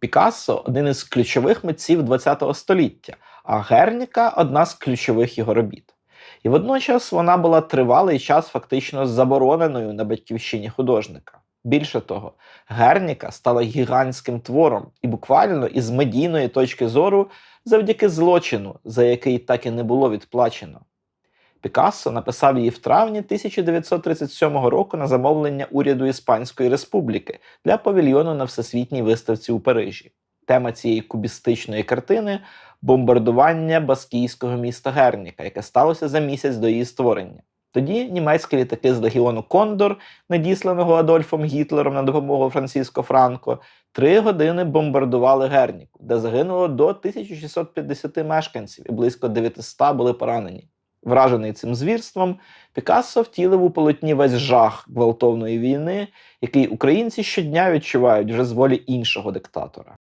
Пікассо один із ключових митців ХХ століття, а Герніка одна з ключових його робіт. І водночас вона була тривалий час фактично забороненою на батьківщині художника. Більше того, Герніка стала гігантським твором і буквально із медійної точки зору завдяки злочину, за який так і не було відплачено. Пікассо написав її в травні 1937 року на замовлення уряду Іспанської Республіки для павільйону на всесвітній виставці у Парижі. Тема цієї кубістичної картини бомбардування баскійського міста Герніка, яке сталося за місяць до її створення. Тоді німецькі літаки з легіону Кондор, надісланого Адольфом Гітлером на допомогу Франциско Франко, три години бомбардували Герніку, де загинуло до 1650 мешканців і близько 900 були поранені. Вражений цим звірством, Пікассо втілив у полотні весь жах гвалтовної війни, який українці щодня відчувають вже з волі іншого диктатора.